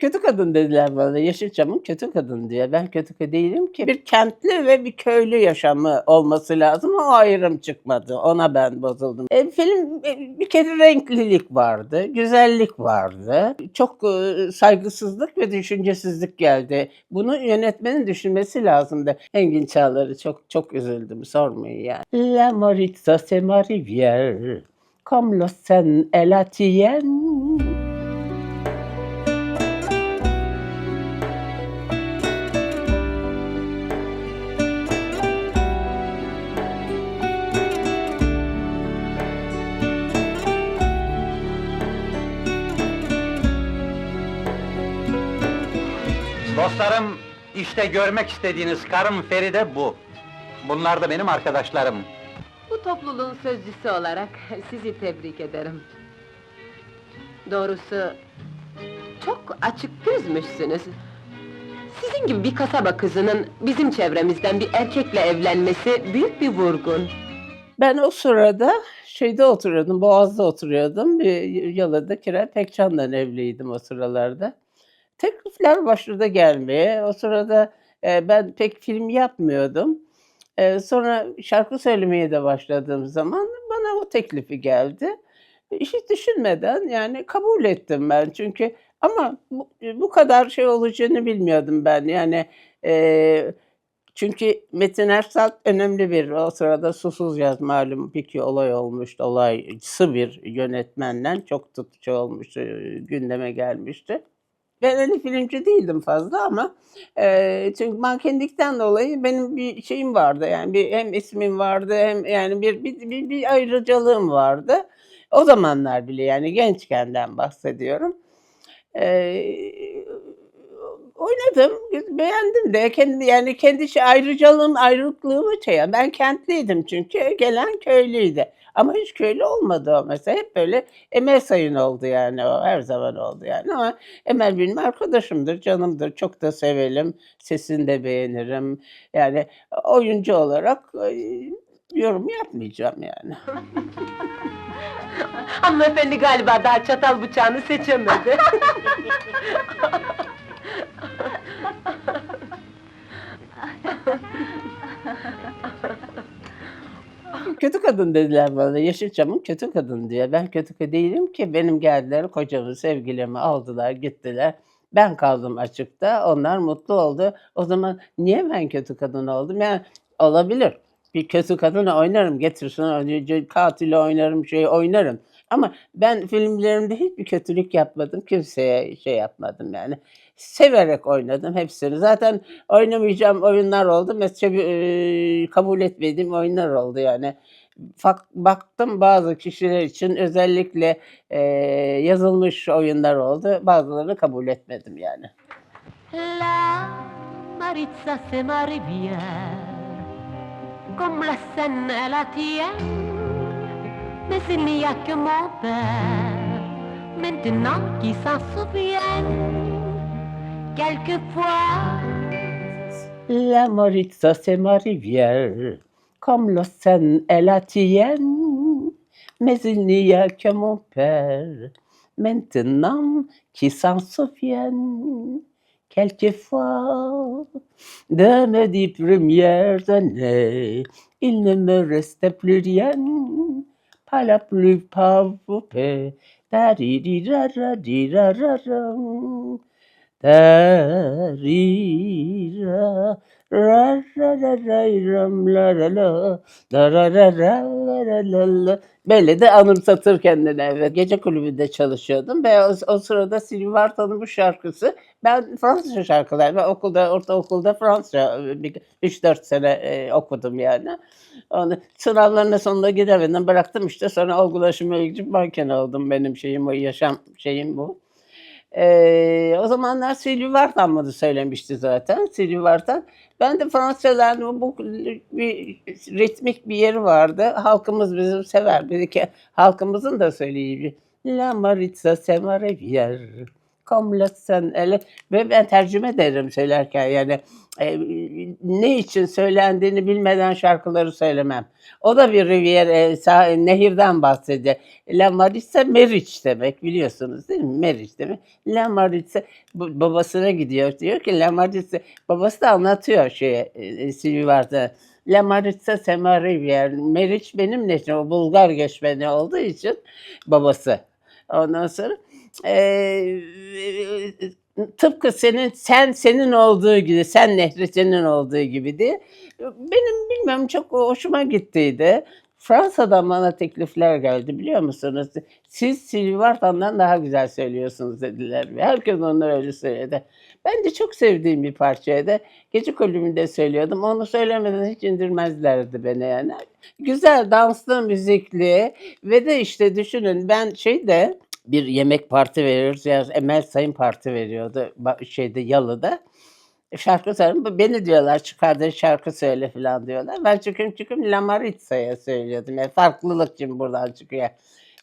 Kötü kadın dediler bana. Yeşilçam'ın kötü kadın diye. Ben kötü kadın değilim ki. Bir kentli ve bir köylü yaşamı olması lazım. O ayrım çıkmadı. Ona ben bozuldum. E, film e, bir kere renklilik vardı. Güzellik vardı. Çok e, saygısızlık ve düşüncesizlik geldi. Bunu yönetmenin düşünmesi lazımdı. Engin Çağlar'ı çok çok üzüldüm. Sormayın yani. La Maritza c'est ma rivière. Comme le Seine est Dostlarım, işte görmek istediğiniz karım Feride bu. Bunlar da benim arkadaşlarım. Bu topluluğun sözcüsü olarak sizi tebrik ederim. Doğrusu çok açık gözmüşsünüz. Sizin gibi bir kasaba kızının bizim çevremizden bir erkekle evlenmesi büyük bir vurgun. Ben o sırada şeyde oturuyordum, Boğaz'da oturuyordum. Bir Yalı'da Kira Pekcan'la evliydim o sıralarda. Teklifler başladı gelmeye. O sırada e, ben pek film yapmıyordum. E, sonra şarkı söylemeye de başladığım zaman bana o teklifi geldi. Hiç düşünmeden yani kabul ettim ben çünkü ama bu, bu kadar şey olacağını bilmiyordum ben yani e, çünkü Metin Ersal önemli bir o sırada Susuz Yaz malum bir olay olmuştu olaysı bir yönetmenden çok tutucu olmuştu gündeme gelmişti. Ben öyle filmci değildim fazla ama e, çünkü mankenlikten dolayı benim bir şeyim vardı yani bir hem ismim vardı hem yani bir bir, bir, bir ayrıcalığım vardı. O zamanlar bile yani gençkenden bahsediyorum. Eee, oynadım, beğendim de kendi yani kendi şey ayrıcalığım, ayrıklığımı şey ben kentliydim çünkü gelen köylüydü. Ama hiç köylü olmadı o mesela. Hep böyle Emel Sayın oldu yani o her zaman oldu yani ama Emel benim arkadaşımdır, canımdır. Çok da severim. Sesini de beğenirim. Yani oyuncu olarak yorum yapmayacağım yani. Hanımefendi galiba daha çatal bıçağını seçemedi. Kötü kadın dediler bana. Yeşilçam'ın kötü kadın diye. Ben kötü kadın değilim ki. Benim geldiler kocamı, sevgilimi aldılar, gittiler. Ben kaldım açıkta. Onlar mutlu oldu. O zaman niye ben kötü kadın oldum? Yani olabilir. Bir kötü kadını oynarım. Getirsin katili oynarım, şey oynarım. Ama ben filmlerimde hiçbir kötülük yapmadım. Kimseye şey yapmadım yani. Severek oynadım hepsini. Zaten oynamayacağım oyunlar oldu. Mesela eee, kabul etmediğim oyunlar oldu yani. Fak- baktım bazı kişiler için özellikle eee, yazılmış oyunlar oldu. Bazılarını kabul etmedim yani. La Maritza rivière, comme la Seine est la tienne. Mais il n'y a que mon père, maintenant qui s'en souvienne. Quelquefois, La Maritza c'est ma rivière, comme Seine est la tienne. Mais il n'y a que mon père, maintenant qui s'en souvienne. Quelquefois, de mes dix premières années, il ne me restait plus rien, pas la plus pauvre paix. Da-di-di-da-da-di-da-da-dam. Da-ri-ra, ra-ra-ra-ra-ram, la-la-la, da-ra-ra-ra-la-la-la. Böyle de anımsatır kendine evet. Gece kulübünde çalışıyordum ve o, o sırada Sylvie Vartan'ın bu şarkısı ben Fransızca şarkılar ben okulda ortaokulda Fransızca 3-4 sene e, okudum yani. Onu sınavlarına sonunda gidemedim bıraktım işte sonra olgulaşıma gidip manken oldum benim şeyim o yaşam şeyim bu. Eee, o zamanlar Sylvie Vartan bunu söylemişti zaten. Sylvie Vartan. Ben de Fransızcadan bu bir ritmik bir yeri vardı. Halkımız bizim sever. Dedi ki halkımızın da söyleyeyim. La Maritza c'est Seine elle. Ve ben tercüme ederim söylerken yani e, ne için söylendiğini bilmeden şarkıları söylemem. O da bir Riviera, e, sah- nehirden bahsediyor. La Maritza Meriç demek biliyorsunuz değil mi? Meriç demek. La Maritza babasına gidiyor diyor ki La Maritza babası da anlatıyor şeye e, Silvivar'da. La Maritza Sema Riviera. Meriç benim neşrim. O Bulgar göçmeni olduğu için babası. Ondan sonra tıpkı senin sen senin olduğu gibi sen nehri senin olduğu gibi diye benim bilmem çok hoşuma gittiydi. Fransa'dan bana teklifler geldi biliyor musunuz? Siz Sylvie daha güzel söylüyorsunuz dediler. Herkes onlara öyle söyledi. Ben de çok sevdiğim bir parçaydı. Gece kulübünde söylüyordum. Onu söylemeden hiç indirmezlerdi beni yani. Güzel, danslı, müzikli ve de işte düşünün ben şeyde bir yemek parti veriyoruz. Ya Emel Sayın parti veriyordu şeyde Yalı'da. E, Şarkı söylüyorum. Beni diyorlar çıkar şarkı söyle falan diyorlar. Ben çıkım çıkım La Maritza'ya söylüyordum. Yani farklılık için buradan çıkıyor.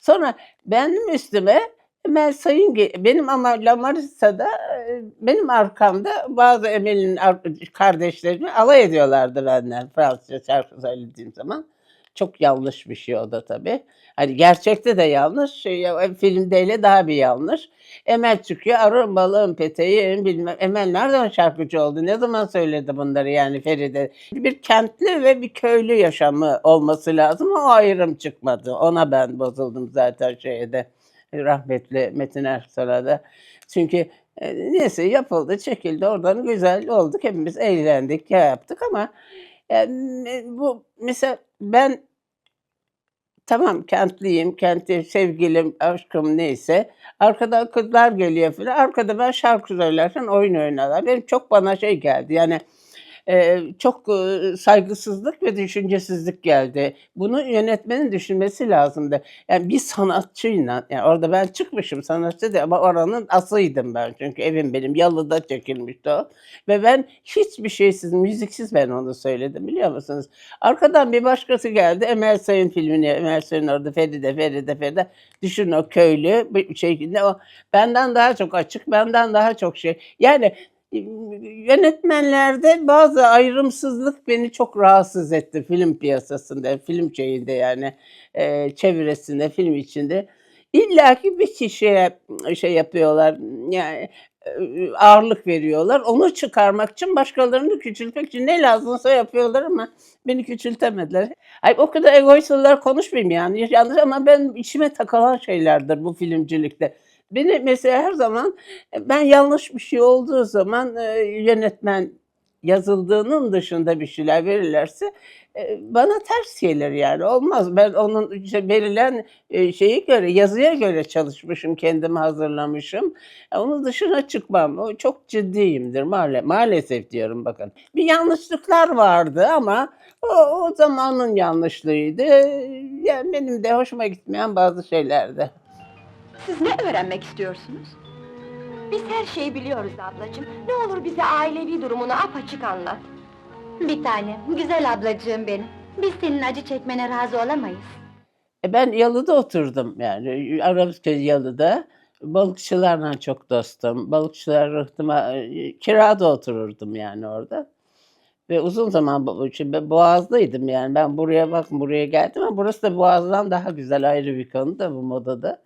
Sonra benim üstüme Emel Sayın benim ama La Maritza'da e, benim arkamda bazı Emel'in ar- kardeşlerimi alay ediyorlardı benden Fransızca şarkı söylediğim zaman. Çok yanlış bir şey o da tabii. Hani gerçekte de yanlış, şey, filmdeyle daha bir yanlış. Emel çıkıyor, arın balığın peteği, bilmem. Emel nereden şarkıcı oldu? Ne zaman söyledi bunları yani Feride? Bir kentli ve bir köylü yaşamı olması lazım. O ayrım çıkmadı. Ona ben bozuldum zaten şeyde. Rahmetli Metin Ersoy'a da. Çünkü e, neyse yapıldı, çekildi. Oradan güzel olduk. Hepimiz eğlendik, ya yaptık ama e, bu mesela ben Tamam kentliyim, kenti sevgilim, aşkım neyse. Arkadan kızlar geliyor falan. Arkada ben şarkı söylerken oyun oynarlar. Benim çok bana şey geldi yani çok saygısızlık ve düşüncesizlik geldi. Bunu yönetmenin düşünmesi lazımdı. Yani bir sanatçıyla, yani orada ben çıkmışım sanatçı değil ama oranın asıydım ben. Çünkü evim benim yalıda çekilmişti o. Ve ben hiçbir şeysiz, müziksiz ben onu söyledim biliyor musunuz? Arkadan bir başkası geldi. Emel Sayın filmini, Emel Sayın orada Feride, Feride, Feride. Düşün o köylü bir şekilde o benden daha çok açık, benden daha çok şey. Yani yönetmenlerde bazı ayrımsızlık beni çok rahatsız etti film piyasasında, film şeyinde yani e, çevresinde, film içinde. İlla ki bir kişiye şey yapıyorlar, yani e, ağırlık veriyorlar. Onu çıkarmak için, başkalarını küçültmek için ne lazımsa yapıyorlar ama beni küçültemediler. Ay o kadar egoistler konuşmayayım yani yanlış ama ben içime takılan şeylerdir bu filmcilikte. Beni mesela her zaman e, ben yanlış bir şey olduğu zaman e, yönetmen yazıldığının dışında bir şeyler verirlerse e, bana ters gelir yani olmaz. Ben onun işte verilen şeyi göre yazıya göre çalışmışım, kendimi hazırlamışım. Onun dışına çıkmam. Çok ciddiyimdir maale maalesef diyorum bakın. Bir yanlışlıklar vardı ama o, o zamanın yanlışlığıydı. Yani benim de hoşuma gitmeyen bazı şeylerdi. Siz ne öğrenmek istiyorsunuz? Biz her şeyi biliyoruz ablacığım. Ne olur bize ailevi durumunu apaçık anlat. Bir tane, güzel ablacığım benim. Biz senin acı çekmene razı olamayız. E ben Yalı'da oturdum yani Arabisköy Yalı'da. Balıkçılarla çok dostum. Balıkçılar rıhtıma e, kirada otururdum yani orada. Ve uzun zaman ben Boğaz'daydım yani ben buraya bak buraya geldim ama burası da Boğaz'dan daha güzel ayrı bir konu da bu modada.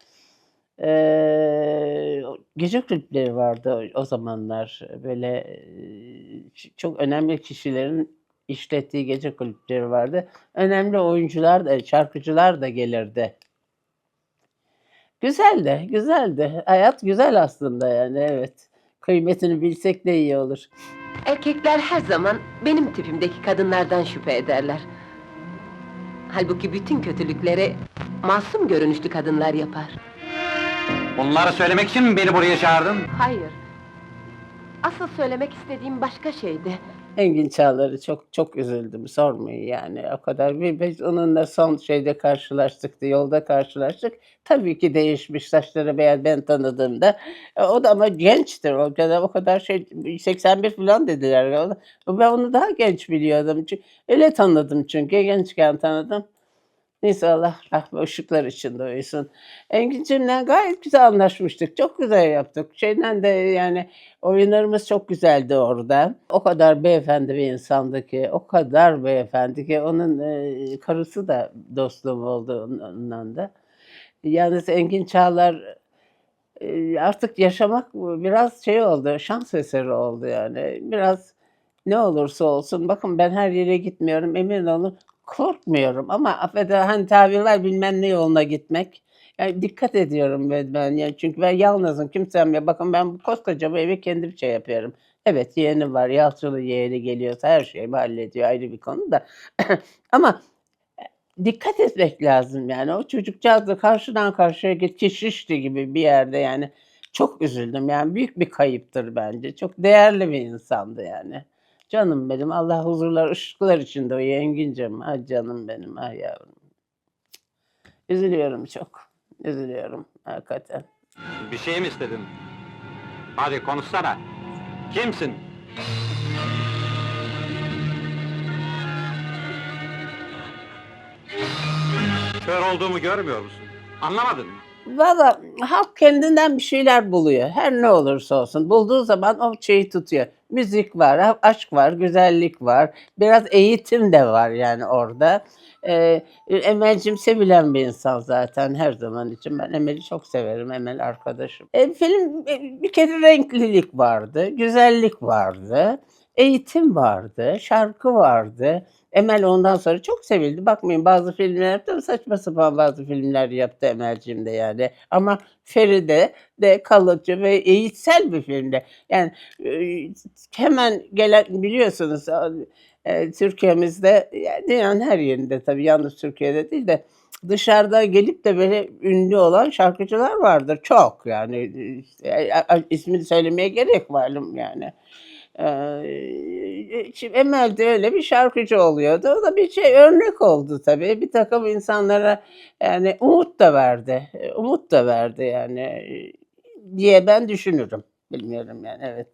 Eee, gece kulüpleri vardı o, zamanlar böyle çok önemli kişilerin işlettiği gece kulüpleri vardı. Önemli oyuncular da, şarkıcılar da gelirdi. Güzeldi, güzeldi. Hayat güzel aslında yani evet. Kıymetini bilsek de iyi olur. Erkekler her zaman benim tipimdeki kadınlardan şüphe ederler. Halbuki bütün kötülükleri masum görünüşlü kadınlar yapar. Bunları söylemek için mi beni buraya çağırdın? Hayır. Asıl söylemek istediğim başka şeydi. Engin Çağlar'ı çok çok üzüldüm sormayın yani o kadar. Bir, biz onunla son şeyde karşılaştık, yolda karşılaştık. Tabii ki değişmiş saçları beyaz ben tanıdığımda. E, O da ama gençtir o kadar o kadar şey 81 falan dediler. Ben onu daha genç biliyordum. Çünkü, öyle tanıdım çünkü gençken tanıdım. İnşallah rahmet ışıklar içinde uyusun. Engin'cimle gayet güzel anlaşmıştık. Çok güzel yaptık. Şeyden de yani oyunlarımız çok güzeldi orada. O kadar beyefendi bir insandı ki, o kadar beyefendi ki onun e, karısı da dostluğum oldu onunla da. Yalnız Engin Çağlar e, artık yaşamak biraz şey oldu, şans eseri oldu yani. Biraz ne olursa olsun, bakın ben her yere gitmiyorum, emin olun korkmuyorum ama affeder hani tabir var bilmem ne yoluna gitmek. Yani dikkat ediyorum ben, yani çünkü ben yalnızım kimsem yok. Bakın ben koskoca bu evi kendim şey yapıyorum. Evet yeğeni var, Yalçın'ın yeğeni geliyorsa her şeyi hallediyor ayrı bir konu da. ama dikkat etmek lazım yani. O çocukcağız da karşıdan karşıya git Şişli gibi bir yerde yani. Çok üzüldüm yani büyük bir kayıptır bence. Çok değerli bir insandı yani. Canım benim Allah huzurlar ışıklar içinde o yengincim. Ay canım benim ay yavrum. Üzülüyorum çok. Üzülüyorum hakikaten. Bir şey mi istedin? Hadi konuşsana. Kimsin? Kör olduğumu görmüyor musun? Anlamadın mı? Valla halk kendinden bir şeyler buluyor. Her ne olursa olsun. Bulduğu zaman o şeyi tutuyor. Müzik var, aşk var, güzellik var. Biraz eğitim de var yani orada. Ee, Emel'cim sevilen bir insan zaten her zaman için. Ben Emel'i çok severim. Emel arkadaşım. E, film e, bir kere renklilik vardı, güzellik vardı, eğitim vardı, şarkı vardı. Emel ondan sonra çok sevildi. Bakmayın bazı filmler yaptı saçma sapan bazı filmler yaptı Emel'cim de yani. Ama Feride de kalıcı ve eğitsel bir filmde. Yani e, hemen gelen biliyorsunuz e, Türkiye'mizde yani dünyanın her yerinde tabii yalnız Türkiye'de değil de dışarıda gelip de böyle ünlü olan şarkıcılar vardır. Çok yani e, ismini söylemeye gerek malum yani. Şimdi Emel de öyle bir şarkıcı oluyordu. O da bir şey örnek oldu tabii. Bir takım insanlara yani umut da verdi. e, Umut da verdi yani e, diye ben düşünürüm. Bilmiyorum yani evet.